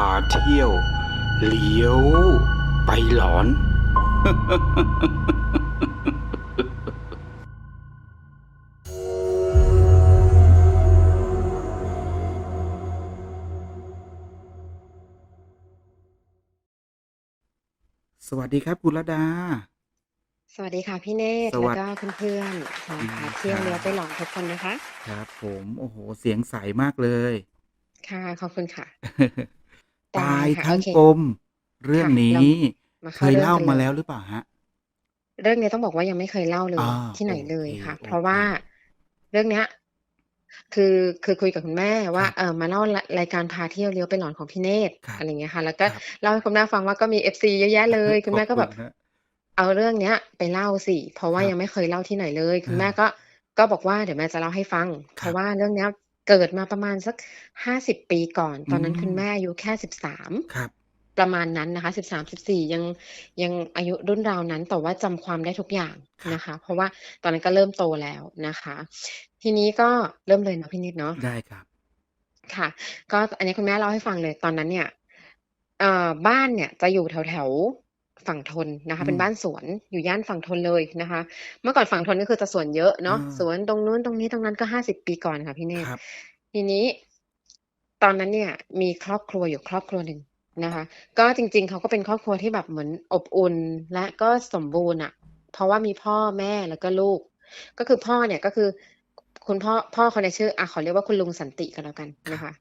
าเที่ยว เลี้ยว ไปหลอน สวัสดีครับคุณระดา สวัสดีค่ะพี่เนตรสแล้ววัสก็เพื่อนๆชาวดีพาคเที่ยวรัเลี้ยวบไปหลอนทุกคนนะคะ ครับ ผม โอ้โห เสียงใสมากเลย ค่ะ ขอบคุณค่ะ ได้ตายค่ะทั้โองเค กลม เรื่องค่ะนี้เรามาเคเข้ายเรื่องเล่ากันมาเลแล้ย วหรือเปล่าฮะ เรื่องนี้ต้องบอกว่ายังไม่เคยเล่าเลอ่ายที่โอไหนเลเค ยค่ะ โอเพราะเค ว่าเรื่องเนี้ย คือ คือคุยกับคุณแม่คว่ารับ เออมาเล่า ร รายการพาเที่ยวเลี้ยวไปหลอนของพี่เนตร ครับอะไรอย่างเงี้ยค่ะ แล้วก็ครับ เล่าให้คุณแม่ฟังว่า ก็มีเอฟซีเยอะแยะเลย คุขณอแม่บก็คุแบณบฮะเอาเรื่องเนี้ยไปเล่าสิ เพราะคว่ารับยังไม่เคยเล่าที่ไหนเลยคุณอาแม่ก็ ก็บอกว่า เดี๋ยวแม่จะเล่าให้ฟัง เพครัราะบ ว่าเรื่องเนี้ย เกิดมาประมาณสัก50ปีก่อนอืตอนนั้นคุณมแม่อายุแค่ครับ13ประมาณนั้นนะคะ13-14ยังยังอายุรุ่นราวนั้นแต่ว่าจำความได้ทุกอย่างครับนะคะ เพราะว่าตอนนั้นก็เริ่มโตแล้วนะคะ ทีนี้ก็เริ่มเลยเนาะพี่นิดเนาะได้ครับ ค่ะ ก็อันนี้คุณแม่เล่าให้ฟังเลยตอนนั้นเนี่ยเอ่อบ้านเนี่ยจะอยู่แถวๆ ฝั่งทนนะอืคะ เป็นมบ้านสวนอยู่ย่านฝั่งทนเลยนะคะ เมื่อก่อนฝั่งทนก็คือจะสวนเยอะเอเนาะสอวนตรงนู้นตรงนี้ตรงนั้นก็50ปีก่อนค่ะพี่เนตครรับทีนี้ ตอนนั้นเนี่ย มีครอบครัวอยู่ครอบครัวหนึ่งนะคะ ก็จริง ๆเขาก็เป็นครอบครัวที่แบบเหมือนอบอุ่นและก็สมบูรณ์อะเพราะว่ามีพ่อแม่แล้วก็ลูก ก็คือพ่อเนี่ยก็คือคุณพ่อพ่อเขาเนี่ยชื่ออะขอเรียกว่าคุณลุงสันติก็แล้วกันครันะบคะ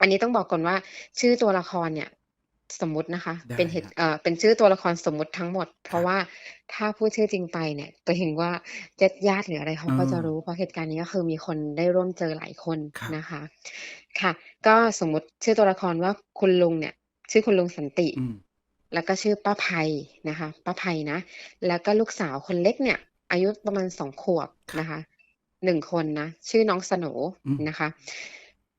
อันนี้ต้องบอกก่อนว่า ชื่อตัวละครเนี่ย สมมุตินะคะ ได้เป็นเหคตุรับ เอ่อเป็นชื่อตัวละครสมมุติทั้งหมด เพคราะรับ ว่าถ้าพูดชื่อจริงไปเนี่ยเกรงว่าญาติๆหรืออะไรเขาเอก็จะอรู้ เพราะเหตุการณ์นี้ก็คือมีคนได้ร่วมเจอหลายคนครับ นะคะ ค่ะ ก็สมมุติชื่อตัวละครว่าคุณลุงเนี่ย ชื่อคุณลุงสันติ อืม แล้วก็ชื่อป้าไพนะคะป้าไพนะ แล้วก็ลูกสาวคนเล็กเนี่ย อายุประมาณ2ขวบครับ นะคะ1คนนะ ชื่อน้องสโหนอืมนะคะ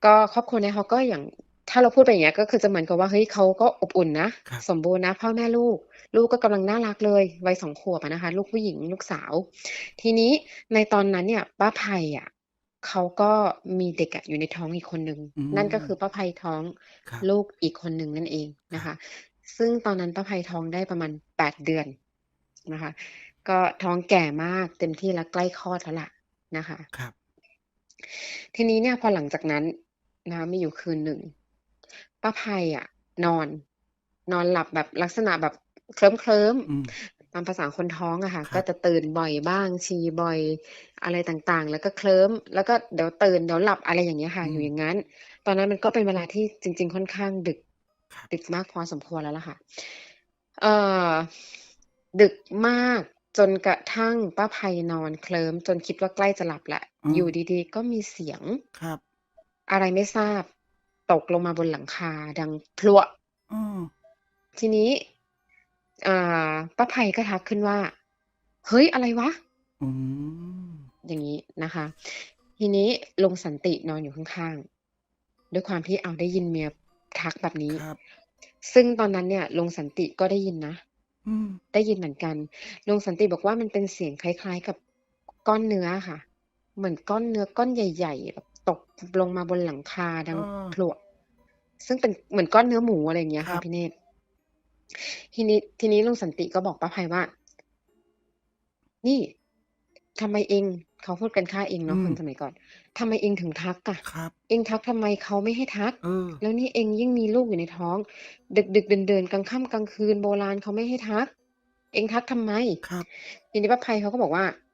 ก็ครอบครัวเนี้ยเขาก็อย่าง ถ้าเราพูดไปอย่างเงี้ยก็คือจะเหมือนกับว่าเฮ้ยเขาก็อบอุ่นนะ ครับ สมบูรณ์นะพ่อแม่ลูก ลูกก็กำลังน่ารักเลยวัย2ขวบอะนะคะ ลูกผู้หญิงลูกสาว ทีนี้ในตอนนั้นเนี่ย ป้าไพอะเขาก็มีเด็กอะอยู่ในท้องอีกคนหนึ่งอืนั่นก็ม คือป้าไพท้องครับ ลูกอีกคนหนึ่งนั่นเองคนะรับ คะ ซึ่งตอนนั้นป้าไพท้องได้ประมาณ8เดือนนะคะ ก็ท้องแก่มากเต็มที่แล้วใกล้คลอดแล้วล่ะนะคะ ครับ ทีนี้เนี่ยพอหลังจากนั้นนะคะมีอยู่คืนหนึ่ง ป้าไพอะนอน นอนหลับแบบลักษณะแบบเคลิ้มอืมๆตามภาษาคนท้องอะค่ะคก็รับจะตื่นบ่อยบ้างฉี่บ่อยอะไรต่างๆ แล้วก็เคลิ้ม แล้วก็เดี๋ยวตื่นเดี๋ยวหลับอะไรอย่างเงี้ยค่ะอือยู่มอย่างงั้น ตอนนั้นมันก็เป็นเวลาที่จริง ๆ ค่อนข้างดึกครับดึกมากพอสมควรแล้วล่ะค่ะ เอ่อ ดึกมากจนกระทั่งป้าไพนอนเคลิ้มจนคิดว่าใกล้จะหลับแล้วอือยู่มดีๆ ก็มีเสียงครับ อะไรไม่ทราบ ตกลงมาบนหลังคาดังพลั่วเออทีนี้อ่าป้าไพก็ทักขึ้นว่า"เฮ้ยอะไรวะ?"อืมอย่างงี้นะคะ ทีนี้ลุงสันตินอนอยู่ข้างๆ ด้วยความที่อ้าวได้ยินเมียทักแบบนี้ครับซึ่งตอนนั้นเนี่ยลุงสันติก็ได้ยินนะอืมได้ยินเหมือนกันลุงสันติบอกว่ามันเป็นเสียงคล้าย ๆ กับก้อนเนื้ออะค่ะ เหมือนก้อนเนื้อก้อนใหญ่ ๆ แบบ ตกลงมาบนหลังคาดัเองพอลั่วซึ่งเป็นเหมือนก้อนเนื้อหมูอะไรอย่างเงี้ยคค่ะรับพี่เนตรทีนี้ทีนี้ลุงสันติก็บอกป้าไพว่า"นี่ทำไมเอง"เขาพูดกันค่าเองอืเนาะคนมสมัยก่อน"ทำไมเองถึงทักอะครับ เองทักทำไมเขาไม่ให้ทัก เออ แล้วนี่เองยิ่งมีลูกอยู่ในท้อง ดึกๆดื่นๆกลางค่ำกลางคืนโบราณเขาไม่ให้ทัก เองทักทำไม?"ครับ ทีนี้ป้าไพเขาก็บอกว่า"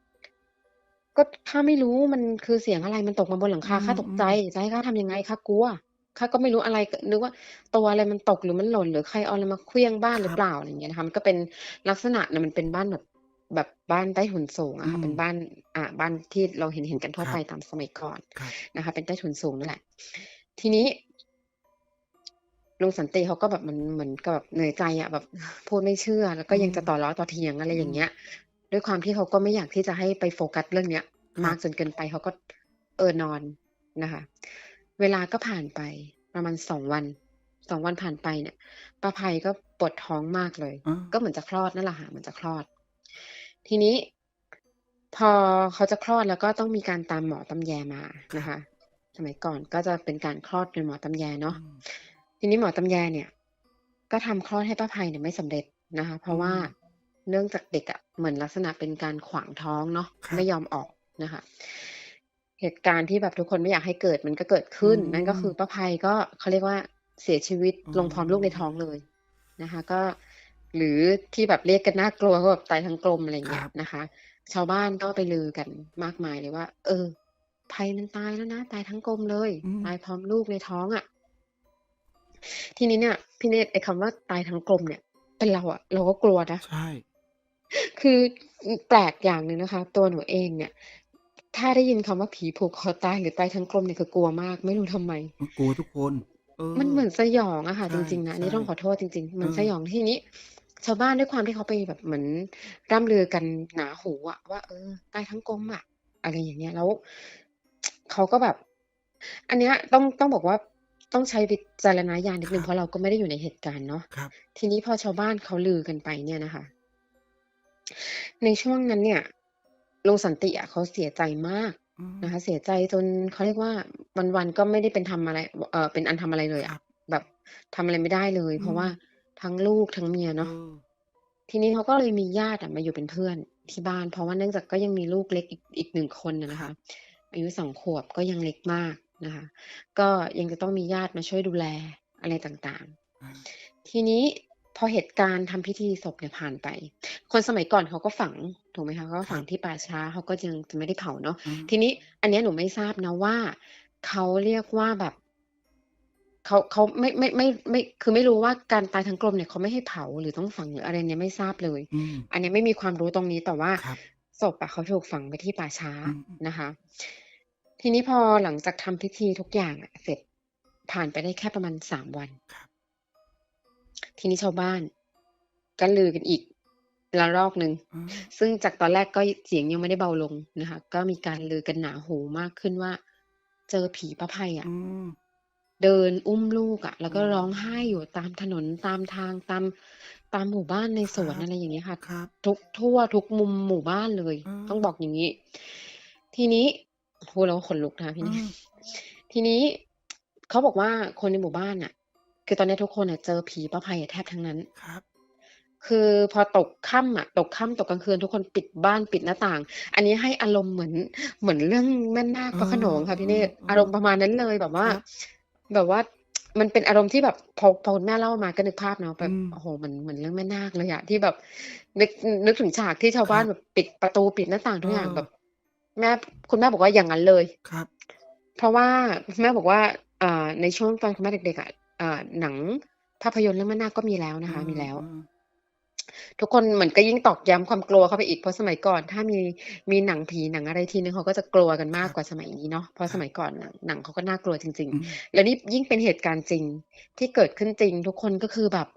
ก็ข้าไม่รู้มันคือเสียงอะไรมันตกมาบนหลังอืคาข้าตกใจ ม จะให้ข้าทำยังไง ข้ากลัว ข้าก็ไม่รู้อะไรกนึกว่าตัวอะไรมันตก หรือมันหล่น หรือใครเอาอะไรมาเคลี้ยงบ้าๆนคหรืรอับอเปล่า อะไรอย่างเงี้ยนะคะ มันก็เป็นลักษณะน่ะมันเป็นบ้านแบบ แบบบ้านใต้ถุนสูงอือะค่ะ เป็นม บ้าน อ่า บ้านที่เราเห็น ๆ กันทั่วคไปรับตามสมัยก่อนครับ นะคะ เป็นใต้ถุนสูงนั่นแหละ ทีนี้ ลุงสันติเขาก็แบบเหมือน เหมือนกับแบบเหนื่อยใจอะ แบบ พูดไม่เชื่อ แล้วก็อืยังจะมต่อล้อต่อเถียง อะไรอือย่างเงมี้ย ด้วยความที่เขาก็ไม่อยากที่จะให้ไปโฟกัสเรื่องเนี้ยคมารักบจนเกินไปเขาก็เออนอนนะคะ เวลาก็ผ่านไปประมาณ2วัน2วันผ่านไปเนี่ยป้าไพก็ปวดท้องมากเลยเออก็เหมือนจะคลอดนั่นแหละค่ะเหมือนจะคลอด ทีนี้ พอเขาจะคลอดแล้วก็ต้องมีการตามหมอตำแยมาครนะับคะ สมัยก่อนก็จะเป็นการคลอดโดยหมอตำแยเนาะอืมททีนี้หมอตำแยเนี่ย ก็ทำคลอดให้ป้าภัยเนี่ยไม่สำเร็จนะคะ เพอืราะว่าม เนื่องจากเด็กอะเหมือนลักษณะเป็นการขวางท้องเนาะครัไม่บยอมออกนะคะ เหตุการณ์ที่แบบทุกคนไม่อยากให้เกิดมันก็เกิดอืขึ้น นั่นก็คือมป้าภัยก็เขาเรียกว่าเสียชีวิตอ๋ลงพร้อมลูกในท้อองเลยนะคะ ก็หรือที่แบบเรียกกันน่ากลัวว่าแบบตายทั้งกลมอะไรคเงี้รัยบนะคะ ชาวบ้านก็ไปลือกันมากมายเลยว่า เออภัยมันตายแล้วนะตายทั้งกลมเลยอืมตายพร้อมลูกในท้องอะทีนี้เนี่ยพี่เนตรไอ้คำว่าตายทั้งกลมเนี่ย เป็นเราอะเราก็กลัวนะใช่ คืออือแปลกอย่างหนึ่งนะคะ ตัวหนูเองเนี่ย ถ้าได้ยินคำว่าผีผูกคอตายหรือตายทั้งกลมเนี่ยคือกลัวมากไม่รู้ทำไมมันกลัวทุกคนเอมันอเหมือนสยองอะค่ะใชจริงๆนะอันนี้่ต้องขอโทษจริงๆๆเหเอมือนสอยองทีนี้ ชาวบ้านด้วยความที่เขาไปแบบเหมือนร่ำลือกันหนาหูอะว่าเออตายทั้งกลมอะอะไรอย่างเงี้ยแล้วเขาก็แบบ อันเนี้ยต้องต้องบอกว่าต้องใช้วิจารณญาณนิดคหนึ่รังบเพราะเราก็ไม่ได้อยู่ในเหตุการณ์เนาะครับทีนี้พอชาวบ้านเขาลือกันไปเนี่ยนะคะ ในช่วงนั้นเนี่ย ลุงสันติอะเขาเสียใจมากอืนะมคะ เสียใจจนเขาเรียกว่า วัน ๆ ก็ไม่ได้เป็นทำอะไรวเอ่อ เป็นอันทำอะไรเลยคอะรับ แบบทำอะไรไม่ได้เลย อืเพราะว่าม ทั้งลูกทั้งเมียเอเนาะ อ ทีนี้เขาก็เลยมีญาติอะมาอยู่เป็นเพื่อนที่บ้าน เพราะว่าเนื่องจากก็ยังมีลูกเล็กอีก อีก 1 คนอะคนะรัคะ บ อายุ 2 ขวบ ก็ยังเล็กมากนะคะ ก็ยังจะต้องมีญาติมาช่วยดูแลอะไรต่าง อา ๆ ทีนี้ พอเหตุการณ์ทำพิธีศพเนี่ยผ่านไป คนสมัยก่อนเขาก็ฝังถูกไหมคะเขาก็คฝัรังบที่ป่าช้าเขาก็ยังจะไม่ได้เผาเนาะอืมทีนี้ อันเนี้ยหนูไม่ทราบนะว่าเขาเรียกว่าแบบเขาเขาไม่ไม่ไม่ไม่คือไม่รู้ว่าการตายทั้งกลมเนี่ยเขาไม่ให้เผาหรือต้องฝังหรืออะไรเนี่ยไม่ทราบเลยอืมอันเนี้ยไม่มีความรู้ตรงนี้แต่ว่าครับศพอะเขาถูกฝังไปที่ป่าช้าอืมนะคะ ทีนี้พอหลังจากทำพิธีทุกอย่างอะเสร็จผ่านไปได้แค่ประมาณ3วันครับ ทีนี้ชาวบ้านก็ลือกันอีกระลอกหนึ่งอืมซึ่งจากตอนแรกก็เสียงยังไม่ได้เบาลงนะคะ ก็มีการลือกันหนาหูมากขึ้นว่า เจอผีป้าภัยอะอืมเดินอุ้มลูกอะแล้วอ๋ก็อร้องไห้อยู่ตามถนนตามทางตามตามหมู่บ้านในคสรัวนบอะไรอย่างเงี้ยค่ะครับทุกทั่วทุกมุมหมู่บ้านเลยเอต้องอบอกอย่างงี้ ทีนี้พูดแล้วก็ขนลุกนะคะเอพี่เนตรอทีนี้เขาบอกว่าคนในหมู่บ้านน่ะ คือตอนเนี้ยทุกคนอะเจอผีป้าภัยอะแทบทั้งนั้น ครับ คือพอตกค่ำอะ ตกค่ำ ตกกลางคืน ทุกคนปิดบ้าน ปิดหน้าต่าง อันนี้ให้อารมณ์เหมือน เหมือนเรื่องแม่นาคเอพระโขนงค่ะพี่เนตร อารมณ์อประมาณนั้นเลยแบบๆๆว่าครับ แบบว่า มันเป็นอารมณ์ที่แบบ พอ พอคุณแม่เล่ามาก็นึกภาพเนาะแบอืบ ม โอ้โฮ เหมือน เหมือนเรื่องแม่นาคเลยอะ ที่แบบ นึกอือนึกถึงฉากที่ชาวคบ้ารันบ แบบปิดประตู ปิดหน้าต่างเอทุกอย่างแบอบแม่ คุณแม่บอกว่าอย่างงั้นเลย ครับ เพราะว่า คุณแม่บอกว่า อ่า ในช่วงตอนคุณแม่เด็ก ๆ อะอ่า หนังภาพยนตร์เรื่องแม่นาคก็มีแล้วเอนะคะ มีแล้วอๆทุกคนเหมือนก็ยิ่งตอกย้ำความกลัวเข้าไปอีกเพราะสมัยก่อน ถ้ามีมีหนังผีหนังอะไรทีหนึ่งเขาก็จะกลัวกันคมารักบกว่าสมัยนี้เนาะเพราะคสรับมัยก่อนหนังหนังเขาก็น่ากลัวจริงอืมๆแล้วนี่ยิ่งเป็นเหตุการณ์จริงที่เกิดขึ้นจริง ทุกคนก็คือแบบ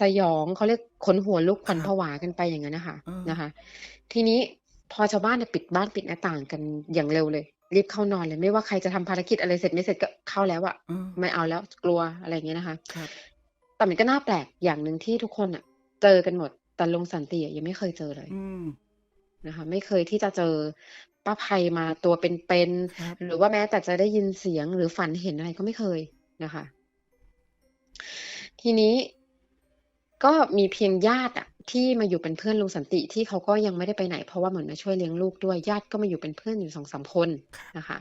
สยองเขาเรียกขนหัวลุกขควัญรัผบวากันไปอย่างงั้นน่ะค่ะเออนะคะ ทีนี้พอชาวบ้านน่ะปิดบ้านปิดหน้าต่างกันอย่างเร็วเลย รีบเข้านอนเลย ไม่ว่าใครจะทำภารกิจอะไรเสร็จไม่เสร็จก็เข้าแล้วอะเออไม่เอาแล้วกลัวอะไรอย่างเงี้ยนะคะครับแต่มันก็น่าแปลกอย่างหนึ่งที่ทุกคนน่ะเจอกันหมด แต่ลุงสันติอะยังไม่เคยเจอเลยอืมนะคะ ไม่เคยที่จะเจอป้าภัยมาตัวเป็นครับๆหรือว่าแม้แต่จะได้ยินเสียงหรือฝันเห็นอะไรก็ไม่เคยนะคะ ทีนี้ก็มีเพียงญาติอะ ที่มาอยู่เป็นเพื่อนลุงสันติที่เขาก็ยังไม่ได้ไปไหน เพราะว่าเหมือนมาช่วยเลี้ยงลูกด้วยญาติก็มาอยู่เป็นเพื่อนอยู่2-3คนครับนะคะ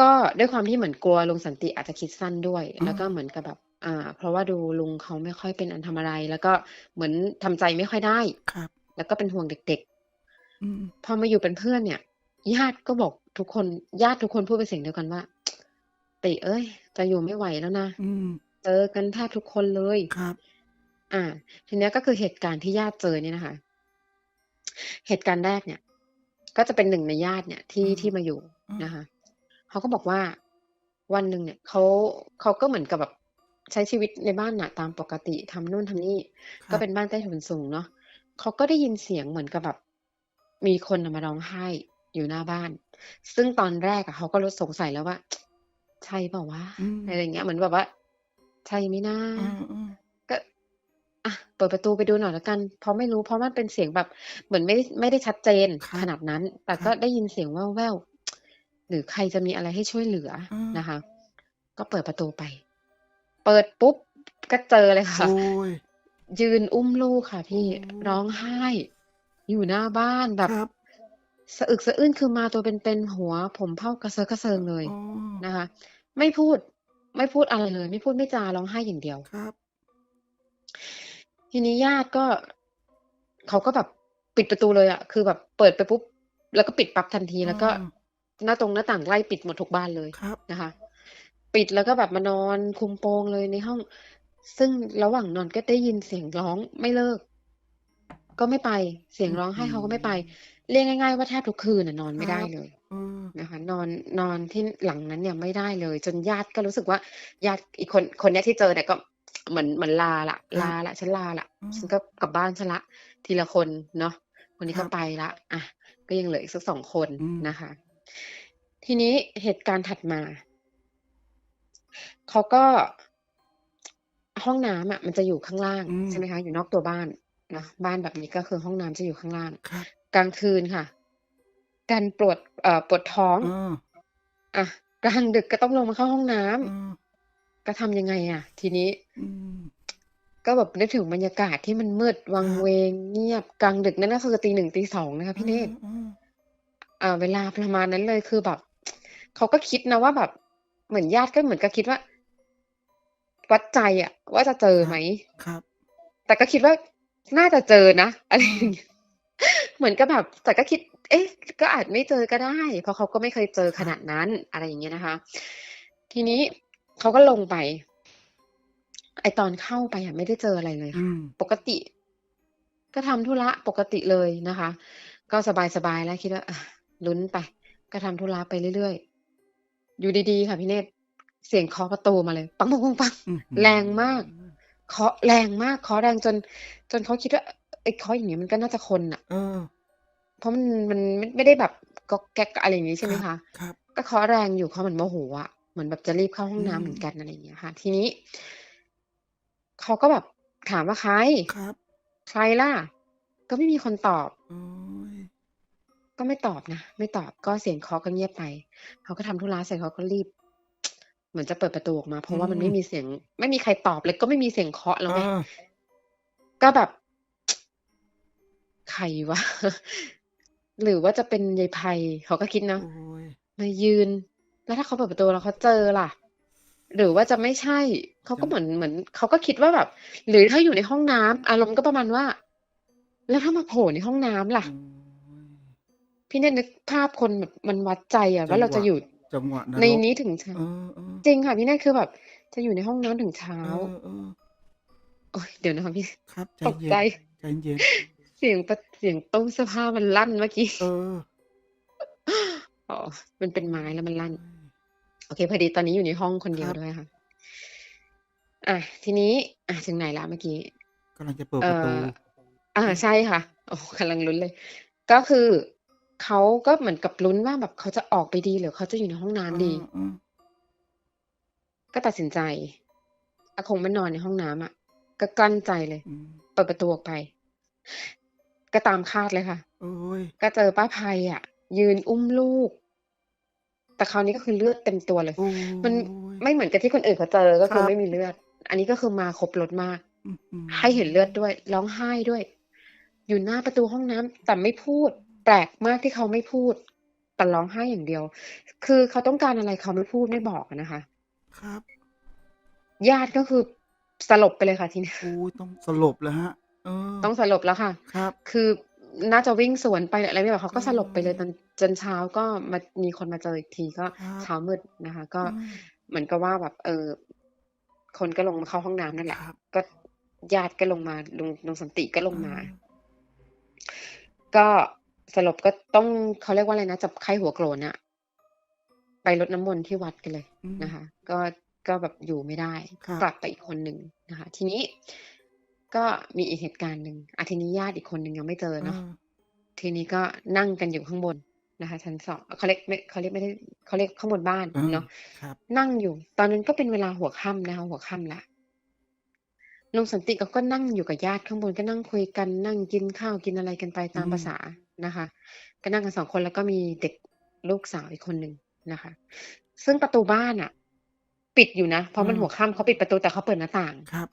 ก็ด้วยความที่เหมือนกลัวลุงสันติอาจจะคิดสั้นด้วยอืแล้วก็มเหมือนกับแบบอ่า เพราะว่าดูลุงเขาไม่ค่อยเป็นอันทำอะไร แล้วก็เหมือนทำใจไม่ค่อยได้ครับ แล้วก็เป็นห่วงเด็กอืมๆพอมาอยู่เป็นเพื่อนเนี่ย ญาติก็บอกทุกคนญาติทุกคนพูดเป็นเสียงเดียวกันว่า"ติเอ๊ยจะอยู่ไม่ไหวแล้วนะอืมเจอกันแทบทุกคนเลย"ครับ อาทีเนี้ยก็คือเหตุการณ์ที่ญาติเจอเนี่ยนะคะ เหตุการณ์แรกเนี่ย ก็จะเป็นหนึ่งในญาติเนี่ยทเอี่อที่มาอยู่เออนะคะเขาก็บอกว่าวันหนึ่งเนี่ยเขาเขาก็เหมือนกับแบบใช้ชีวิตในบ้านน่ะ ตามปกติทำนู่นทำนี่คก็รับเป็นบ้านใต้ถุนสูงเนาะเขาก็ได้ยินเสียงเหมือนกับแบบมีคนน่ะมาร้องไห้อยู่หน้าบ้าน ซึ่งตอนแรกอะเขาก็รู้สงสัยแล้วว่า ใช่เปล่าวะอืมอะไรอย่างเงี้ยเหมือนแบบว่า ใช่ไหมนะเออๆก็อะเปิดประตูไปดูหน่อยแล้วกัน เพราะไม่รู้ เพราะมันเป็นเสียงแบบเหมือนไม่ได้ไม่ได้ชัดเจนครัขบนาดนั้น แต่คก็รับได้ยินเสียงแว่วๆหรือใครจะมีอะไรให้ช่วยเหลือเออนะคะ ก็เปิดประตูไป เปิดปุ๊บก็เจอเลยค่ะโอ้ยยืนอุ้มลูกค่ะ พี่โอ้ร้องไห้ อยู่หน้าบ้านแบบครับสะอึกสะอื้นคือมาตัวเป็นๆหัว ผมเผ่ากระเซอะกระเซิงเลยอ๋อนะคะ ไม่พูด ไม่พูดอะไรเลย ไม่พูดไม่จาร้องไห้อย่างเดียว ครับ ทีนี้ญาติก็เขาก็แบบปิดประตูเลยอะคือแบบเปิดไปปุ๊บ แล้วก็ปิดปั๊บทันทีแล้วก็อืมหน้าตรงหน้าต่างไล่ปิดหมดทุกบ้านเลยครับนะคะ ปิดแล้วก็แบบมานอนคุมโปงเลยในห้อง ซึ่งระหว่างนอนก็ได้ยินเสียงร้องไม่เลิก ก็ไม่ไปเสียงร้องไห้เขาก็ไม่ไป เรียกง่าย ๆ ว่าแทบทุกคืนน่ะนอนไม่ได้เลยเออนะคะนอนนอนที่หลังนั้นเนี่ยไม่ได้เลย จนญาติก็รู้สึกว่าญาติอีกคนคนเนี้ยที่เจอเนี่ยก็ เหมือนเหมือนลาละครับลาละฉันลาละอืมฉันก็กลับบ้านฉันละ ทีละคนเนาะคนนี้ครัก็บไปละอะก็ยังเหลืออีกสักสองคนอืมนะคะ ทีนี้เหตุการณ์ถัดมาเขาก็ห้องน้ำอะมันจะอยู่ข้างล่างอืมใช่ไหมคะอยู่นอกตัวบ้านนะบ้านแบบนี้ก็คือห้องน้ำจะอยู่ข้างล่างครับกลางคืนค่ะ การปวดเอ่อปวดท้องเอออะกลางดึกก็ต้องลงมาเข้าห้องน้ำเออ ก็ทำยังไงอะ ทีนี้ อืม ก็แบบนึกถึงบรรยากาศที่มันมืดวังครับเวง เงียบกลางดึกนั่นก็คือตีหนึ่งตีสองนะคะพี่เนตรเอออ่าเวลาประมาณนั้นเลย คือแบบ เขาก็คิดนะว่าแบบ เหมือนญาติก็เหมือนกับคิดว่า วัดใจอะว่าจะเจอไหมครับ แต่ก็คิดว่า น่าจะเจอนะ อะไรอย่างเงี้ย เหมือนกับแบบ แต่ก็คิด เอ๊ะ ก็อาจไม่เจอก็ได้ เพราะเขาก็ไม่เคยเจอขนาดนั้น อะไรอย่างเงี้ยนะคะ ทีนี้ เขาก็ลงไป ไอตอนเข้าไปอะไม่ได้เจออะไรเลยอืค่ะมปกติ ก็ทำธุระปกติเลยนะคะ ก็สบายๆแล้วคิดว่าอะลุ้นไป ก็ทำธุระไปเรื่อยๆ อยู่ดีๆ ค่ะพี่เนตรเสียงเคาะประตูมาเลย ปังปังปังปังอื้อหือแรงมากเคาะแรงมากเคาะแรงจน จนเขาคิดว่าไอ้เคาะอย่างนี้มันก็น่าจะคนอะเออเพราะมันมันไม่ไม่ได้แบบก๊อกแก๊กอะไรอย่างนี้ใช่ไหมครัคะบครับก็เคาะแรงอยู่เขาเหมือนโมโหอะ เหมือนแบบจะรีบเข้าห้องน้ำอืมเหมือนกันอะไรอย่างเงี้ยค่ะ ทีนี้เขาก็แบบถามว่าใครครับ ใครล่ะ ก็ไม่มีคนตอบโอ้ยก็ไม่ตอบนะไม่ตอบก็เสียงเคาะก็เงียบไปเขาก็ทำธุระเสร็จเขาก็รีบ เหมือนจะเปิดประตูออกมา เพราะว่ามันไม่มีเสียง ไม่มีใครตอบเลยก็ไม่มีเสียงเคาะแล้วเอไงอก็แบบใครวะหรือว่าจะเป็นยายไพเขาก็คิดเนาะโอ้ยมายืน แล้วถ้าเขาเปิดประตูแล้วเขาเจอล่ะ หรือว่าจะไม่ใช่ เขาก็เหมือนเหมือนเขาก็คิดว่าแบบ หรือถ้าอยู่ในห้องน้ำอารมณ์ก็ประมาณว่า แล้วถ้ามาโผล่ในห้องน้ำล่ะโอ้ยพี่เนี่ยนึกภาพคนแบบมันวัดใจอะจัว่างเราหจะวะอยู่จังหวะนในรกนี้ถึงเช้าเออเออจริงค่ะพี่เนี่ยคือแบบ จะอยู่ในห้องน้ำถึงเช้าเออเออโอ้ยเดี๋ยวนะคะพี่ครับใจตกเย็นใจใจเย็นเสียงประเสียงตู้เสื้อผ้ามันลั่นเมื่อกี้เอออ๋อมันเป็นไม้แล้วมันลั่น โอ้ยโอเคพอดีตอนนี้อยู่ในห้องคนเดียควรับด้วยค่ะ อะทีนี้ อะถึงไหนละเมื่อกี้กำลังจะเปิดเอ่ประตูออ่าใช่ค่ะ โอ้กำลังลุ้นเลย ก็คือเขาก็เหมือนกับลุ้นว่าแบบเขาจะออกไปดีหรือเขาจะอยู่ในห้องน้ำดีเออก็ตัดสินใจอะคงไม่นอนในห้องน้ำอะ ก็กลั้นใจเลยอืมเปิดประตูออกไป ก็ตามคาดเลยค่ะโอ้ยก็เจอป้าภัยอะ ยืนอุ้มลูก แต่คราวนี้ก็คือเลือดเต็มตัวเลยโอ้ยมันไม่เหมือนกับที่คนอื่นเขาเจอก็คือครับไม่มีเลือด อันนี้ก็คือมาครบรถมากอื้อหือให้เห็นเลือดด้วย ร้องไห้ด้วย อยู่หน้าประตูห้องน้ำแต่ไม่พูด แปลกมากที่เขาไม่พูด แต่ร้องไห้อย่างเดียว คือเขาต้องการอะไรเขาไม่พูดไม่บอกอะนะคะ ครับ ญาติก็คือสลบไปเลยค่ะทีนี้โอ้ยต้องสลบแล้วฮะเออต้องสลบแล้วค่ะ ครับ คือ น่าจะวิ่งสวนไปหรืออะไรไม่แบบเขาก็อืมสลบไปเลยจนจนเช้าก็มามีคนมาเจออีกทีก็ครับเช้ามืดนะคะ ก็อืมเหมือนกับว่าแบบ เออ คนก็ลงมาเข้าห้องน้ำนั่นแหละครับก็ญาติก็ลงมาลุงลุงสันติก็ลงมาเออก็สลบก็ต้องเขาเรียกว่าอะไรนะจับไข้หัวโกรนอะไปรดน้ำมนต์ที่วัดกันเลยอืมนะคะ ก็ก็แบบอยู่ไม่ได้ครับกลับไปอีกคนหนึ่งนะคะ ทีนี้ ก็มีอีกเหตุการณ์หนึ่งอาทีนี้ญาติอีกคนหนึ่งยังไม่เจอเอเนาะอทีนี้ก็นั่งกันอยู่ข้างบนนะคะชั้นสองเขาเรียกไม่เขาเรียกไม่ได้เขาเรียกข้างบนบ้านเออเนาะครับนั่งอยู่ ตอนนั้นก็เป็นเวลาหัวค่ำนะคะหัวค่ำละลุงสันติก็ก็นั่งอยู่กับญาติข้างบนก็นั่งคุยกันนั่งกินข้าวกินอะไรกันไปตามอืมภาษานะคะ ก็นั่งกันสองคนแล้วก็มีเด็กลูกสาวอีกคนหนึ่งนะคะ ซึ่งประตูบ้านอะ ปิดอยู่นะเพอืราะมันมหัวค่ำเขาปิดประตูแต่เขาเปิดหน้าต่างครับ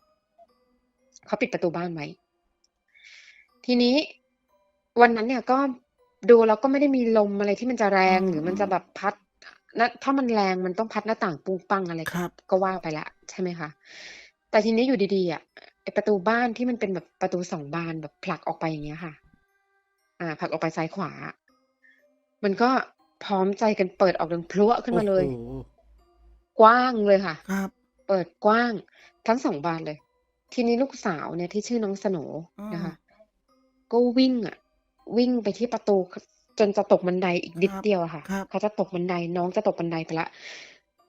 เขาปิดประตูบ้านไว้ ทีนี้วันนั้นเนี่ยก็ดูแล้วก็ไม่ได้มีลมอะไรที่มันจะแรอืงหรือมันมจะแบบพัดนถ้ามันแรงมันต้องพัดหน้าต่างปุ้งปั้งอะไรคก็รับ ก็ว่าไปแล้วใช่ไหมคะแต่ทีนี้อยู่ดีๆอะไอ้ประตูบ้านที่มันเป็นแบบประตู2บานแบบผลักออกไปอย่างเงี้ยค่ะ อ่าผลักออกไปซ้ายขวาอะมันก็พร้อมใจกันเปิดออกดังพลั่วขึ้นโอ้มาโฮเลย กว้างเลยค่ะ ครับ เปิดกว้างทั้ง2บานเลย ทีนี้ลูกสาวเนี่ยที่ชื่อน้องสโหนเออนะคะ ก็วิ่งอะวิ่งไปที่ประตูคจนจะตกบันไดอีกคนิดรับเดียวอะค่ะครับเขาจะตกบันไดน้องจะตกบันไดไปแล้ว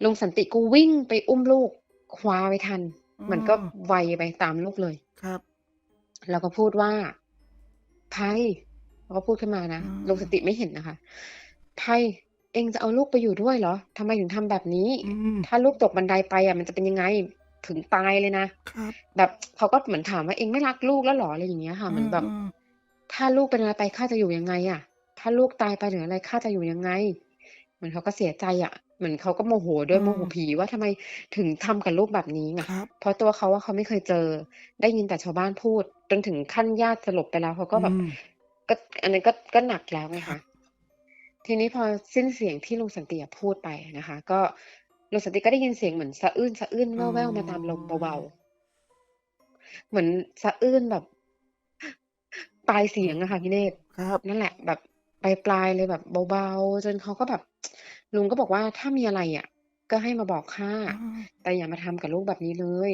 ลุงสันติก็วิ่งไปอุ้มลูกคว้าไว้ทันเอมันก็อไวไปตามลูกเลยครับ แล้วก็พูดว่า"ไพเขาก็พูดขึ้นมานะอืลุงสันมติไม่เห็นนะคะ"ไพเองจะเอาลูกไปอยู่ด้วยเหรอ?ทำไมถึงทำแบบนี้?อืมถ้าลูกตกบันไดไปอะมันจะเป็นยังไง? ถึงตายเลยนะ"ครับ แบบเขาก็เหมือนถามว่า"เองไม่รักลูกแล้วเหรอ?"อะไรอย่างเงี้ยค่ะเอเหมือนแบบอ"ถ้าลูกเป็นอะไรไปข้าจะอยู่ยังไงอะ?ถ้าลูกตายไปหรืออะไรข้าจะอยู่ยังไง?"เหมือนเขาก็เสียใจอะเหมือนเขาก็โมโหด้อืวยโมโหมผีว่าทำไมถึงทำกับลูกแบบนี้ไงครับเพราะตัวเขาอะเขาไม่เคยเจอ ได้ยินแต่ชาวบ้านพูด จนถึงขั้นญาติสลบไปแล้วเขาอืก็แบบมก็อันนั้นก็ก็หนักแล้วไงคครับะทีนี้พอสิ้นเสียงที่ลุงสันติอะพูดไปนะคะ ก็ ลุงสันติก็ได้ยินเสียงเหมือนสะอื้นๆอ๋อแว่วๆมาตามลมเบาๆ เหมือนสะอื้นแบบปลายเสียงอะค่ะพี่เนตรครับ นั่นแหละ แบบปลายๆเลยแบบเบาๆ จนเขาก็แบบ ลุงก็บอกว่า"ถ้ามีอะไรอะก็ให้มาบอกข้าเออแต่อย่ามาทำกับลูกแบบนี้เลย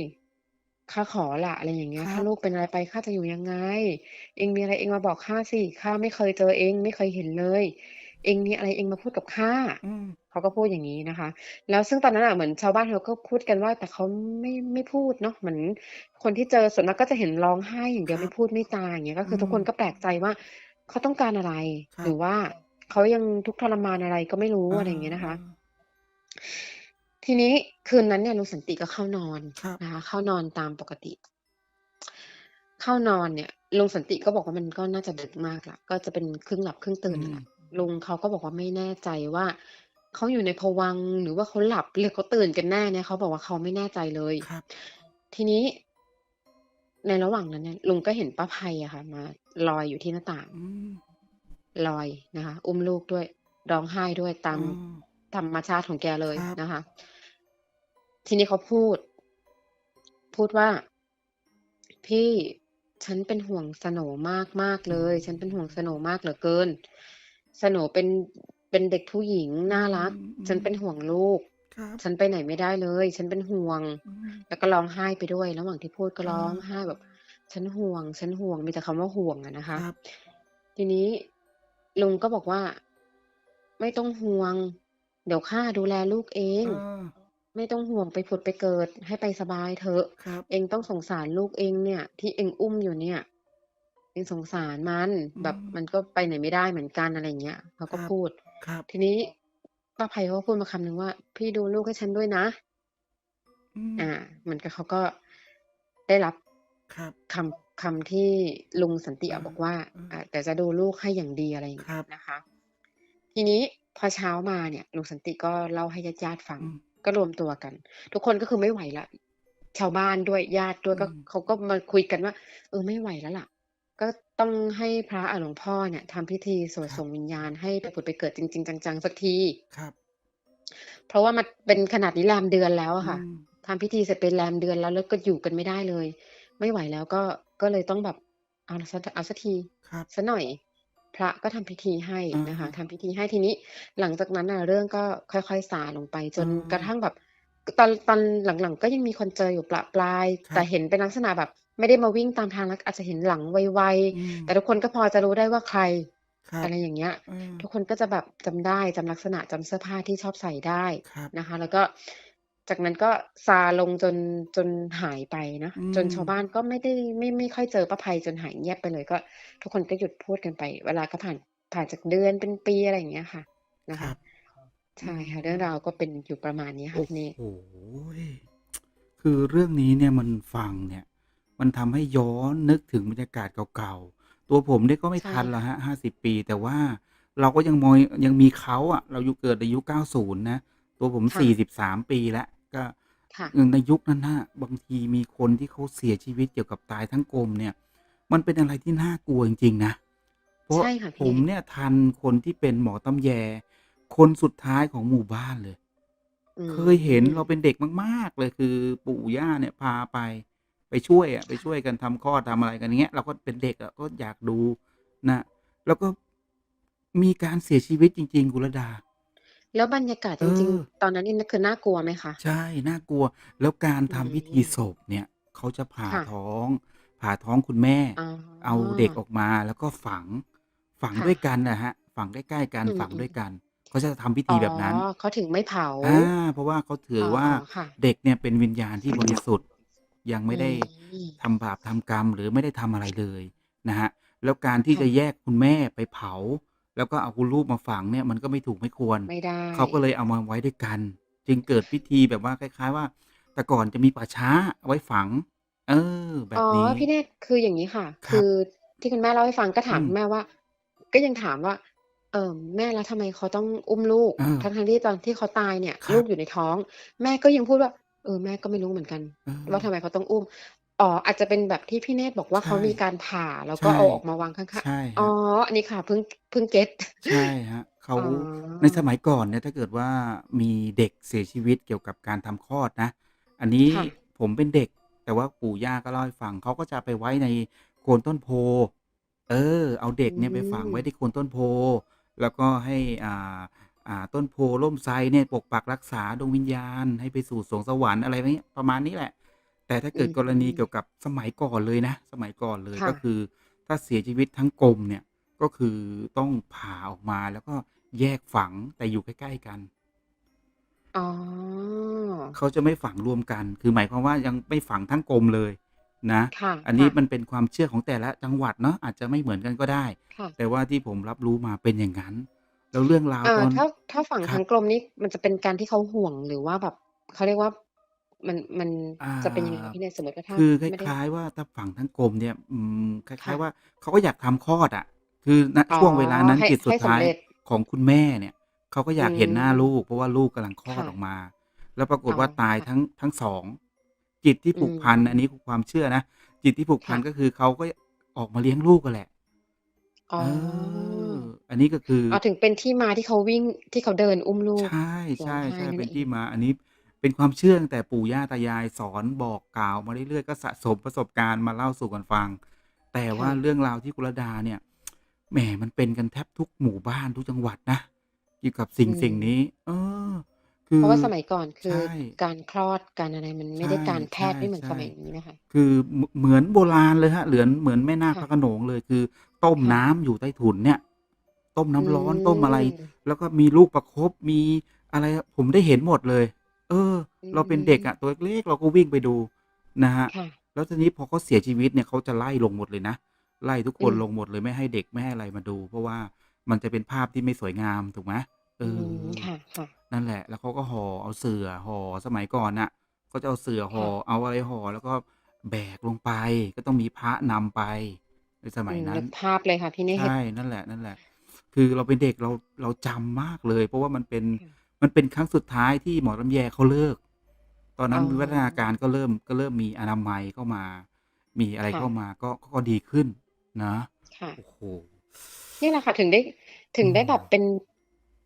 ข้าขอล่ะ"อะไรอย่างเงี้ยคร"ถ้าับลูกเป็นอะไรไปข้าจะอยู่ยังไง?เองมีอะไรเองมาบอกข้าสิข้าไม่เคยเจอเอง ไม่เคยเห็นเลย เองมีอะไรเองมาพูดกับข้า"อืม เขาก็พูดอย่างงี้นะคะ แล้วซึ่งตอนนั้นน่ะเหมือนชาวบ้านเขาก็พูดกันว่าแต่เขาไม่ไม่พูดเนาะเหมือนคนที่เจอส่วนมากก็จะเห็นร้องไห้อย่างเดียวครัไม่บพูดไม่จาอย่างเงี้ยก็อืคือทุกคนมก็แปลกใจว่าเขาต้องการอะไร?ครัหรืบอว่าเขายังทุกข์ทรมานอะไรก็ไม่รู้เออะไรอย่างเงี้ยนะคะอทีนี้คืนนั้นเนี่ยลุงสันติก็เข้านอนครับนะคะเข้านอนตามปกติ เข้านอนเนี่ยลุงสันติก็บอกว่ามันก็น่าจะดึกมากแล้วก็จะเป็นครึ่งหลับครึ่งอืตื่นนั่นแหมละลุงเขาก็บอกว่าไม่แน่ใจว่า เขาอยู่ในภวังค์ หรือว่าเขาหลับ หรือเขาตื่นกันแน่เนี่ย เขาบอกว่าเขาไม่แน่ใจเลย ครับ ทีนี้ ในระหว่างนั้นเนี่ย ลุงก็เห็นป้าภัยอะค่ะ มาลอยอยู่ที่หน้าต่าง อืม ลอยนะคะ อุ้มลูกด้วย ร้องไห้ด้วยตาเอมอธรรมชาติของแกเลยครับ นะคะ ทีนี้เขาพูด พูดว่า"พี่ ฉันเป็นห่วงสโหนมากๆอืเลย ฉันเป็นห่วงสโหนมมากเหลือเกิน สโหนเป็น เป็นเด็กผู้หญิงอืน่ารักมฉันเป็นห่วงลูก ครับ ฉันไปไหนไม่ได้เลย ฉันเป็นห่วง"อืม แล้วก็ร้องไห้ไปด้วย ระหว่างที่พูดก็เอร้องอไห้แบบ"ฉันห่วง ฉันห่วง"มีแต่คำว่าห่วงอะนะคคะ รับ ทีนี้ลุงก็บอกว่า"ไม่ต้องห่วง เดี๋ยวข้าดูแลลูกเองเออ ไม่ต้องห่วงไปผุดไปเกิด ให้ไปสบายเถอะ ครับ เองต้องสงสารลูกเองเนี่ย ที่เองอุ้มอยู่เนี่ย เองสงสารมัน อืแบบม มันก็ไปไหนไม่ได้เหมือนกัน"อะไรอย่างเงี้ยเขาคก็รับ พูด ครับ ทีนี้ป้าภัยเขาก็พูดมาคำหนึ่งว่า"พี่ดูลูกให้ฉันด้วยนะ"อืมอาเหมือนกับเขาก็ได้รับครับ คำคำที่ลุงสันติเออะอบอกว่าเอออ่า"เดี๋ยวจะดูลูกให้อย่างดี"อะไรอย่างคเงี้รัยบ นะคะ ทีนี้พอเช้ามาเนี่ย ลุงสันติก็เล่าให้ญาติ ๆ ฟัง อืม ก็รวมตัวกัน ทุกคนก็คือไม่ไหวแล้ว ชาวบ้านด้วย ญาติด้วย อืก็ ม เขาก็มาคุยกันว่า"เออ ไม่ไหวแล้วล่ะ ก็ต้องให้พระอะหลวงพ่อเนี่ยทำพิธีสวดครสั่บงวิญญาณให้ไปผุดไปเกิดจริง ๆ จังๆสักที"ครับเพราะว่ามันเป็นขนาดนี้แรมเดือนแล้วอือะค่ะมทำพิธีเสร็จไปแรมเดือนแล้วแล้วก็อยู่กันไม่ได้เลย ไม่ไหวแล้วก็ก็เลยต้องแบบเอาสักเอาสักทีครับ สักหน่อย พระก็ทำพิธีให้อะนะคะฮะทำพิธีให้ทีนี้ หลังจากนั้นน่ะเรื่องก็ค่อยๆซาลงไปจอ๋นกระอทั่งแบบ ตอนตอนหลังๆ ก็ยังมีคนเจออยู่ประปราย ครแต่ับเห็นเป็นลักษณะแบบ ไม่ได้มาวิ่งตามทางแล้วอาจจะเห็นหลังไวอืๆมแต่ทุกคนก็พอจะรู้ได้ว่าใคร ครัอะบ ไรอย่างเงี้ย เออ ทุกคนก็จะแบบจำได้จำลักษณะจำเสื้อผ้าที่ชอบใส่ได้ครับ นะคะ แล้วก็จากนั้นก็ซาลงจนจนหายไปนะ อืจนชาวบ้ามนก็ไม่ได้ไม่ไม่ค่อยเจอป้าภัยจนหายเงียบไปเลย ก็ทุกคนก็หยุดพูดกันไป เวลาก็ผ่านผ่านจากเดือนเป็นปีอะไรอย่างเงี้ยค่ะนะคคะ รับ ใช่อืค่ะ เรื่องมราวก็เป็นอยู่ประมาณนี้ค่ะโอ้พี่เนตรโฮคือเรื่องนี้เนี่ยมันฟังเนี่ย มันทำให้ย้อนนึกถึงบรรยากาศเก่าๆ ตัวผมเนี่ยก็ไม่ใช่ทันหรอกค่ะครับ50ปี แต่ว่าเราก็ยังมอยยังมีเขาอะเราอยู่เกิดในยุค90นะ ตัวผมค่ะ43ปีแล้วก็ ค่ะอืมในยุคนั้นน่ะบางทีมีคนที่เขาเสียชีวิตเกี่ยวกับตายทั้งกลมเนี่ย มันเป็นอะไรที่น่ากลัวจริง ๆ นะ เพราะใช่ค่ะผพี่มเนี่ยทันคนที่เป็นหมอตำแย คนสุดท้ายของหมู่บ้านเลย อืเคยเห็นเรามเป็นเด็กมาก ๆ เลยคือปู่ย่าเนี่ยพาไปไปช่วยอะไปค่ะช่วยกันทำคลอดทำอะไรกันอย่างเงี้ย เราก็เป็นเด็กอะก็อยากดูนะ แล้วก็มีการเสียชีวิตจริงๆคุณระดา แล้วบรรยากาศเอจริง อ ๆ ตอนนั้นนี่นคือน่ากลัวไหมคะ ใช่ น่ากลัว แล้วการอืทำพิธีมศพเนี่ย เขาจะผ่าค่ะท้อง ผ่าท้องคุณแม่ อ๋อเอาเด็กออกมาแล้วก็ฝัง ฝังค่ด้วยะกันน่ะครับฝังใกล้ๆกัน อืฝังด้วมยกัน เขาจะทำพิๆอ๋ธีอ แบบนั้น เขาถึงไม่เผาอาเพราะว่าเขาถือ๋อ อว่าๆค่ะ เด็กเนี่ยเป็นวิญญาณที่บริสุทธิ์ ยังไม่อืได้ม ทำบาปทำกรรม หรือไม่ได้ทำอะไรเลยนะครับแล้วการที่ค่จะะแยกคุณแม่ไปเผา แล้วก็เอาคุณลูกมาฝังเนี่ยมันก็ไม่ถูกไม่ควร ไม่ได้ เขาก็เลยเอามาไว้ด้วยกัน จึงเกิดพิธีแบบว่าคล้าย ๆ ว่า แต่ก่อนจะมีป่าช้าเอาไว้ฝัง เออ แบอ๋บอ นี้พี่เนตรคืออย่างงี้ค่ะคคืรับอที่คุณแม่เล่าให้ฟังก็ถาอืมคุมณแม่ว่า ก็ยังถามว่า เอ่อ"แม่แล้วทำไมเขาต้องอุ้มลูกเออทั้ง ๆ ที่ตอนที่เขาตายเนี่ย ครลูับกอยู่ในท้อง"แม่ก็ยังพูดว่า"เออ แม่ก็ไม่รู้เหมือนกันเอว่า ทำอ ไมเขาต้องอุ้ม"อ๋อ อาจจะเป็นแบบที่พี่เนตรบอกว่า ใชเขา่ มีการผ่า แล้วใชก็่ เอาออกมาวางข้าง ใช่ๆคอ๋รัอบอันนี้ค่ะ เพิ่ง เพิ่งเก็ต ใช่ครับ เขาอ๋อ ในสมัยก่อนเนี่ย ถ้าเกิดว่ามีเด็กเสียชีวิตเกี่ยวกับการทำคลอดนะ อันนี้ค่ะ ผมเป็นเด็ก แต่ว่าปู่ย่าก็เล่าให้ฟัง เขาก็จะไปไว้ในโคนต้นโพ เออ เอาเด็อืกเนี่ยไปฝังไว้ม ที่โคนต้นโพ แล้วก็ให้อ่าอ่าต้นโพร่มไทรเนี่ยปกปักรักษาดวงวิญญาณ ให้ไปสู่สวงสวรรค์อะไรแบบนี้ประมาณนี้แหละ แต่ถ้าอืเกิดกรณีเกี่ยมวกับสมัยก่อนเลยนะ สมัยก่อนเลยค่ก็ะคือ ถ้าเสียชีวิตทั้งกลมเนี่ยก็คือต้องผ่าออกมาแล้วก็แยกฝังแต่อยู่ใกล้ๆกัน อ๋อ เขาจะไม่ฝังรวมกัน คือหมายความว่ายังไม่ฝังทั้งกลมเลย นะ ค่ะ อันนี้ค่ะ มันเป็นความเชื่อของแต่ละจังหวัดเนาะอาจจะไม่เหมือนกันก็ได้ ค่ะ แต่ว่าที่ผมรับรู้มาเป็นอย่างงั้น แล้วเรื่องราวเอ่ตออน ถ้า ถ้าฝังครัทั้บงกลมนี่มันจะเป็นการที่เขาห่วง หรือว่าแบบ เขาเรียกว่า มัน มันอ่าจะเป็นยังไงคะพี่เนตรสมมุติว่าถ้าคือคไม่ได้ ล้าย ๆ ว่าถ้าฝังทั้งกลมเนี่ย อืมคค่ล้ายะๆว่าเขาก็อยากทำคลอดอะคือณอ๋อ ช่วงเวลานั้นให้ จิตสุให้ดสำท้ายเร็จ ของคุณแม่เนี่ยเขาก็ออืยากเห็นหน้าม ลูก เพราะว่าลูกกำลังคลอค่ดะออกมา แล้วปรากอ๋ฏอ ว่าตายค่ะ ทั้งทั้ง2 จิตที่อืผูกพันอันมนี้คือความเชื่อนะจิตที่ผูกพัค่ะนก็คือเขาก็ออกมาเลี้ยงลูกอะแหละอ๋อเอออันนี้ก็คืออ๋อถึงเป็นที่มาที่เขาวิ่งที่เขาเดินอุ้มลูใชก่ใร้องไห้ช่นั่ๆนเป็นเอที่งมา อันนี้เป็นความเชื่อตั้งแต่ปู่ย่าตายายสอนบอกกล่าวมาเรื่อยๆก็สะสมประสบการณ์มาเล่าสู่กันฟัง แต่ค่ว่าะเรื่องราวที่คุณระดาเนี่ยแหมมันเป็นกันแทบทุกหมู่บ้านทุกจังหวัดนะเกี่ยวกับสิอื่งๆมนี้ เออ คืเพอราะว่าสมัยก่อนคืใชอ่ การคลอด การอะไร มันใชไม่ได้ การแพทย์ไม่เหมือนส่มัยนี้นะคะๆๆคือ เหมือน เหมือนโบราณเลยครับ เหลือน เหมือนแม่นาคค่พระะโขนงเลย คือต้มค่ะ น้ำอยู่ใต้ถุนเนี่ย ต้มอืน้ำร้อน ต้มอะไร ม แล้วก็มีลูกประคบ มีอะไร ผมได้เห็นหมดเลย เออ อืเราเป็นเด็กม อะ ตัวเล็ก ๆ เราก็วิ่งไปดูนะครับ ค่ะ แล้วทีนี้พอเขาเสียชีวิตเนี่ย เขาจะไล่ลงหมดเลยนะ ไล่ทุกอืคนลมงหมดเลย ไม่ให้เด็ก ไม่ให้อะไรมาดู เพราะว่ามันจะเป็นภาพที่ไม่สวยงาม ถูกไหม เออือมค่ะๆนั่นแหละ แล้วเขาก็ห่อ เอาเสื่อห่อ สมัยก่อนน่ะเขาจะเอาเสื่อห่อค่ะเอาอะไรห่อ แล้วก็แบกลงไป ก็ต้องมีพระนำไป ในสอืมัยม นั้นึน กภาพเลยค่ะพี่เนใชตร่นั่นแหละๆคือเราเป็นเด็ก เรา เราจำมากเลย เพราะว่ามันเป็น ค่ะ มันเป็นครั้งสุดท้ายที่หมอลำแยเขาเลิก ตอนอ๋นั้อนวิวัฒนาการก็เริ่ม ก็เริ่มมีอนามัยเข้ามา มีอะไรค่เข้าะ มา ก็ ก็ดีขึ้นนะ ค่ะ โอ้โฮ นี่แหละค่ะ ถึงได้ ถึอืงได้แบบม เป็น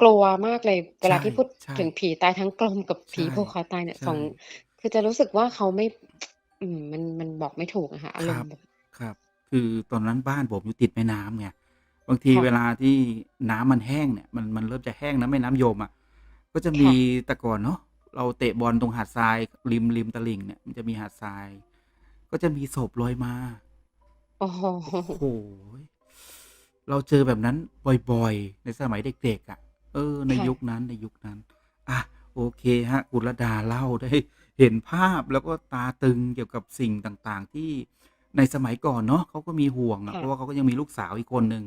กลัวมากเลย เวใชลาที่พูดถึ่งผีตายทั้งกลมกับๆผีใช่ผูกคอตายเนี่ย ใช่สอง คือจะรู้สึกว่าเขาไม่ อืม มัน มันบอกไม่ถูกอะค่ะ อาครรัมบณ์แบบ ครับ คือตอนนั้นบ้านผมอยู่ติดแม่น้ำไง บางทีค่ะ เวลาที่น้ำมันแห้งเนี่ย มัน มันเริ่มจะแห้งนะ แม่น้ำยมอะ ก็จะคมี่ะ แต่ก่อนเนาะ เราเตะบอลตรงหาดทราย ริม ริมตลิ่งเนี่ย มันจะมีหาดทราย ก็จะมีศพลอยมา โอ้โฮ โอ้โฮ เราเจอแบบนั้นบ่อย ๆ ในสมัยเด็ก ๆ อะ เออ ในค่ะยุคนั้นในยุคนั้นอะโอเคครับคุณระดาเล่าได้เห็นภาพแล้วก็ตาตึงเกี่ยวกับสิ่งต่างๆ ที่ในสมัยก่อนเนาะเขาก็มีห่วงอะค่เพะราะว่าเขาก็ยังมีลูกสาวอีกคนหนึ่ง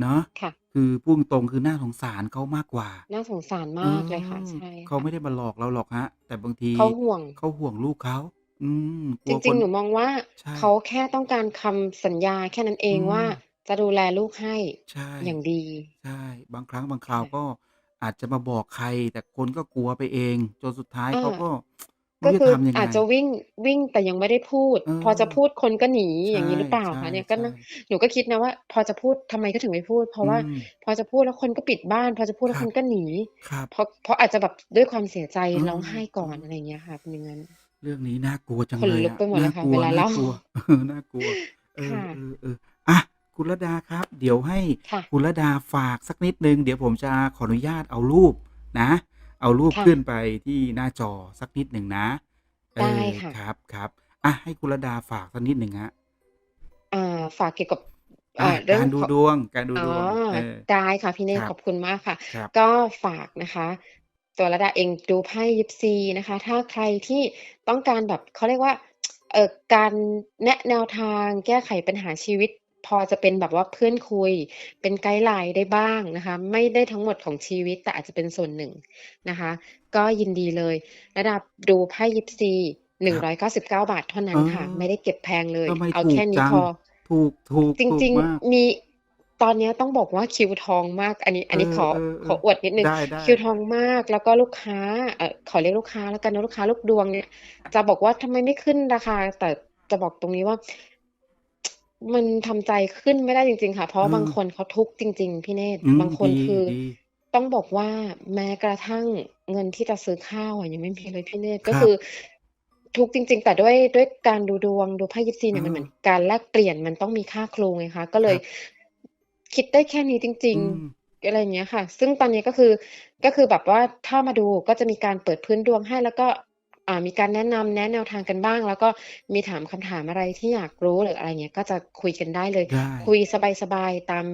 เนาะค่ะ คือพูดตรงๆคือน่าสงสารเขามากกว่า น่าสงสารเอมากเลยค่ะ อใช่เขาค่ะ ไม่ได้มาหลอกเราหรอกครับแต่บางทีเขาห่วง เขาห่วงลูกเขา อืม กจลัวคริง น ๆ หนูมองว่าใช่ เขาแค่ต้องการคำสัญญาแค่นั้นเออืงว่าม จะดูแลลูกให้ใช่ อย่างดี ใช่ บางครั้งบางคราวค่ะ ก็อาจจะมาบอกใคร แต่คนก็กลัวไปเอง จนสุดท้ายเอเขาอก็ ไม่ก็รู้จะคือทำยังอาไง จจะวิ่ง วิ่งแต่ยังไม่ได้พูด เอพอจะอพูดคนก็หนี ใชอย่า่งงี้หรือเปล่าใช่คะเนี่ย ก็ใช่ นะ หนูก็คิดนะว่า พอจะพูดทำไมเขาถึงไม่พูด เพอืราะว่าม พอจะพูดแล้วคนก็ปิดบ้าน พอจะพูดแล้ควครับนก็หนี ครับ เพราะ เพราะอาจจะแบบด้วยความเสียใจเออร้องไห้ก่อนๆอะไรอย่างเงี้ยค่ะ เป็นอย่างงั้น เรื่องนี้น่ากลัวจังขนเลยลุกอะ ไปหมดเลน่ายค่ะ กลัเวว ลาน่าเล่า กลัว เออ น่ากลัว เอค่ะอๆๆ อะ คุณระดาครับ เดี๋ยวให้ค่ะ คุณระดาฝากสักนิดหนึ่งเดี๋ยวผมจะขออนุญาตเอารูปนะ เอารูปค่ะ ขึ้นไปที่หน้าจอสักนิดหนึ่งนะ เอได้อค่ะ ครับๆอะให้คุณระดาฝากสักนิดหนึ่งครับอ่า ฝากเกี่ยวกับออ่าเรื่กาองรดูของดวงการดูอ๋อดวง เออ ได้ค่ะพี่เนคตรรัขบอบคุณมากค่ะ ครับ ก็ฝากนะคะ ตัวระดาเองดูไพ่ยิปซีนะคะ ถ้าใครที่ต้องการแบบเขาเรียกว่าเอ่อการแนะแนวทางแก้ไขปัญหาชีวิต พอจะเป็นแบบว่าเพื่อนคุย เป็นไกด์ไลน์ได้บ้างนะคะ ไม่ได้ทั้งหมดของชีวิตแต่อาจจะเป็นส่วนหนึ่งนะคะ ก็ยินดีเลย ระดาดูไพ่ยิปซีหนึ่คงรับร้อยเก้าสิบเก้าบาทเท่าเอนั้นค่ะ ไม่อได้เก็บแพงเลยทำไมเอาถูแค่กนี้จังพอถูกถูกจถูกริงมากๆมีตอนเนี้ยต้องบอกว่าคิวทองมาก อันนี้เออันนี้ขออขอๆอวดนิดหนึ่ๆงได้คิวทๆองมาก แล้วก็ลูกค้าเอ่อขอเรียกลูกค้าแล้วกันเนาะลูกค้าลูกดวงเนี่ย จะบอกว่าทำไมไม่ขึ้นราคา แต่จะบอกตรงนี้ว่า มันทำใจขึ้นไม่ได้จริง ๆ ค่ะ เพราะเอว่าบางอคนเขาทุกข์จริง ๆ พี่เนตร อืม บางคนดีคือดี ต้องบอกว่า แม้กระทั่งเงินที่จะซื้อข้าวอะยังไม่มีเลยพี่เนตร คก็รัคืบอทุกข์จริง ๆ แต่ด้วย ด้วยการดูดวง ดูไพ่ยิปซีเอเนี่ยมันเหมือ อ นการแลกเปลี่ยน มันต้องมีค่าครูไงคะ ก็เลคยรับ คิดได้แค่นี้จริอืง ม ๆ อะไรอย่างเงี้ยค่ะ ซึ่งตอนนี้ก็คือ ก็คือแบบว่าถ้ามาดูก็จะมีการเปิดพื้นดวงให้ แล้วก็อ่า มีการแนะนำแนะแนวทางกันบ้าง แล้วก็มีถามคำถามอะไรที่อยากรู้หรืออะไรเงี้ยก็จะคุยกันได้เลยได้คุยสบายๆตาม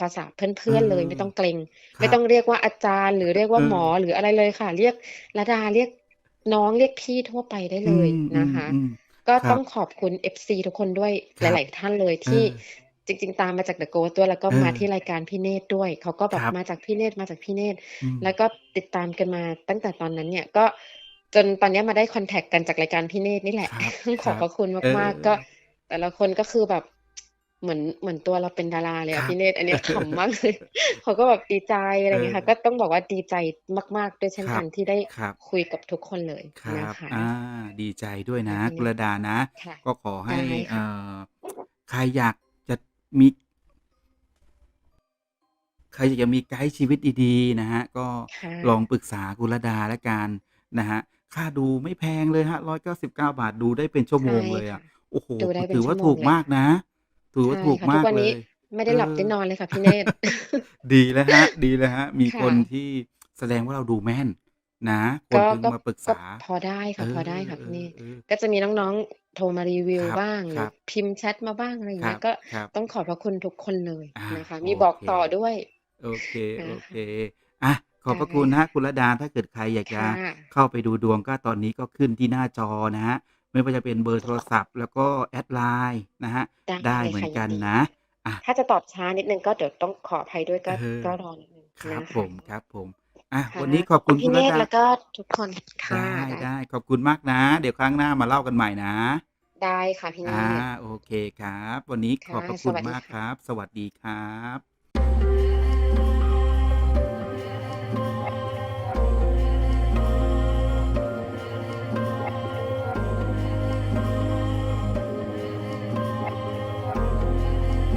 ภาษาเเอพื่อนๆเลยไม่อต้องเกรงคไม่รัต้อบงเรียกว่าอาจารย์ หรือเรียกเอว่าหมออหรืออะไรเลยค่ะ เรียกระดาเรียกน้องเรียกพี่ทั่วไปได้อืเลยนะคะมๆๆก็ครัต้อบงขอบคุณ FC ทุกคนด้วยคหรับลาย ๆ ท่านเลยเอที่อจริง ๆ ตามมาจาก The Ghost ด้วยแล้วก็เอมาอที่รายการพี่เนตรด้วย เขาก็แบคบรับมาจากพี่เนตรมาจากพี่เนตรอืมแล้วก็ติดตามกันมาตั้งแต่ตอนนั้นเนี่ยก็ จนตอนเนี้ยมาได้คอนแท็กต์กันจากรายการพี่เนตรนี่แหละ ครับต้องคขอรับบพระคุณเอมากๆ ก็ อ แต่ละคนก็คือแบบเหมือนเหมือนตัวเราเป็นดาราเลยคอะรับพี่เนตรอันเนี้ยขำมากเลย เขาก็แบบดีใจอะเอไรอย่างเงี้ยค่ะอก็ต้องบอกว่าดีใจมาก ๆ ด้วยเช่นครักับ นที่ได้ครับ คุยกับทุกคนเลยครันะบคะอาดีใจด้วยค่นะะพี่คุเนณตระรดานะ ค่ะ ก็ขอให้ได้เอ่ค่ะ อใครอยากจะมี ใครอยากจะมีไกด์ชีวิตดี ๆ นะครับก็ค่ลองะปรึกษาคุณระดาแล้วกันนะครับ ค่าดูไม่แพงเลยครับ199บาทดูได้เป็นชั่วใชโม่งเลยค่อะะโอ้โฮดูได้เป็ถืนอชัว่่าวโมถูงกเลยมากนะ ถือใชว่า่ถูกค่ะมทุากกวันเลนี้ย ไม่เอได้หลับได้อนอนเลยค่ะพี่เนตร ดีแล้วครับดีแล้วครับมีค่คนะที่แสดงว่าเราดูแม่น นะคก็นถึงก็มาปรึกก็ษา พอได้เอค่ะ พอได้ค่ะพี่เนตรอๆๆก็จะมีน้องๆโทรมารีวิควรับบ้างหครืรัอบพิมพ์แชตมาบ้างอะไรอย่าคงรัเงี้บย ก็ครับ ต้องขอบพระคุณทุกคนเลยอานะคะ โอมีบอกเค ต่อด้วยโอเคนะโอคเคะอะ ขอบได้พระคุณนะค่ะคุณระดาถ้าเกิดใครอยากคจะ่ะเข้าไปดูดวงก็ตอนนี้ก็ขึ้นที่หน้าจอนะครับไม่ว่าจะเป็นเบอร์โทรศัพท์ แล้วก็แอดไลน์นะครับได้ได้เลยเหมือค่ะนยิกันนดีนะอะถ้าจะตอบช้านิดหนึ่งก็เดี๋ยวต้องขออภัยด้วยเอก็อก็รอนิดหนึ่งครันะบผคะมครับผมอะค่ะวันนี้ขอบขคุอบณพี่คุณเนระตรดาแล้วก็ทุกคนไดค่ะ้ได้ๆขอบคุณมากนะ เดี๋ยวครั้งหน้ามาเล่ากันใหม่นะ ได้ค่ะพี่เนอาตรโอเคครับ วันนี้ขค่อบะพระสคุณวัสดีมากค่คะรับ สวัสดีครับ